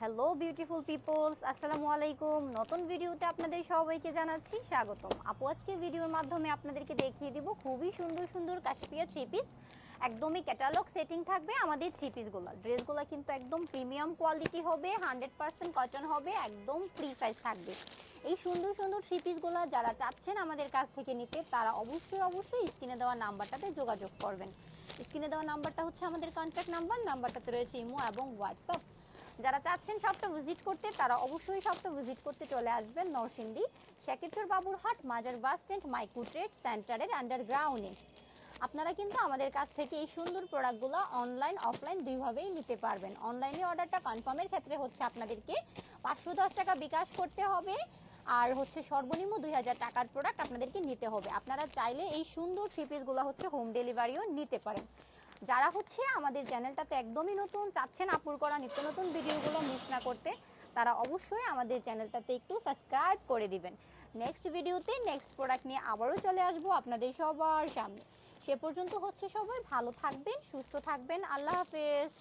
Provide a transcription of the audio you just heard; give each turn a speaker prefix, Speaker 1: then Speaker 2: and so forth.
Speaker 1: Hello beautiful people's আসসালামু আলাইকুম নতুন ভিডিওতে আপনাদের সবাইকে জানাচ্ছি স্বাগতম। আপু, আজকে ভিডিওর মাধ্যমে আপনাদেরকে দেখিয়ে দিব খুবই সুন্দর সুন্দর কাশ্মীর থ্রি পিস একদমই ক্যাটালগ সেটিং থাকবে আমাদের থ্রি পিসগুলো ড্রেসগুলো কিন্তু একদম প্রিমিয়াম কোয়ালিটি হবে হান্ড্রেড পার্সেন্ট কটন হবে, একদম ফ্রি সাইজ থাকবে। এই সুন্দর সুন্দর থ্রি পিসগুলো যারা চাচ্ছেন আমাদের কাছ থেকে নিতে, তারা অবশ্যই অবশ্যই স্ক্রিনে দেওয়া নাম্বারটাতে যোগাযোগ করবেন। স্ক্রিনে দেওয়া নাম্বারটা হচ্ছে আমাদের কন্ট্যাক্ট নাম্বার নাম্বারটাতে রয়েছে ইমো এবং হোয়াটসঅ্যাপ। যারা চাচ্ছেন শপটা ভিজিট করতে, তারা অবশ্যই শপটা ভিজিট করতে চলে আসবেন নরসিংদী শেকেশ্বর বাবুরহাট মাজার বাস স্ট্যান্ড মাইকু ট্রেড সেন্টারের আন্ডারগ্রাউন্ডে আপনারা কিন্তু আমাদের কাছ থেকে এই সুন্দর প্রোডাক্টগুলো অনলাইন অফলাইন দুইভাবেই নিতে পারবেন। অনলাইনে অর্ডারটা কনফার্মের ক্ষেত্রে হচ্ছে আপনাদেরকে পাঁচশো দশ টাকা বিকাশ করতে হবে আর হচ্ছে সর্বনিম্ন দুই হাজার টাকার প্রোডাক্ট আপনাদেরকে নিতে হবে। আপনারা চাইলে এই সুন্দর থ্রি পিসগুলো হচ্ছে হোম ডেলিভারিও নিতে পারেন। যারা হচ্ছে আমাদের চ্যানেলটাতে একদমই নতুন, চাচ্ছেন আপুর করা নিত্য নতুন ভিডিওগুলো মিস না করতে, তারা অবশ্যই আমাদের চ্যানেলটাতে একটু সাবস্ক্রাইব করে দিবেন। নেক্সট ভিডিওতে নেক্সট প্রোডাক্ট নিয়ে আবারও চলে আসব আপনাদের সবার সামনে। সে পর্যন্ত হচ্ছে সবাই ভালো থাকবেন, সুস্থ থাকবেন, আল্লাহ হাফেজ।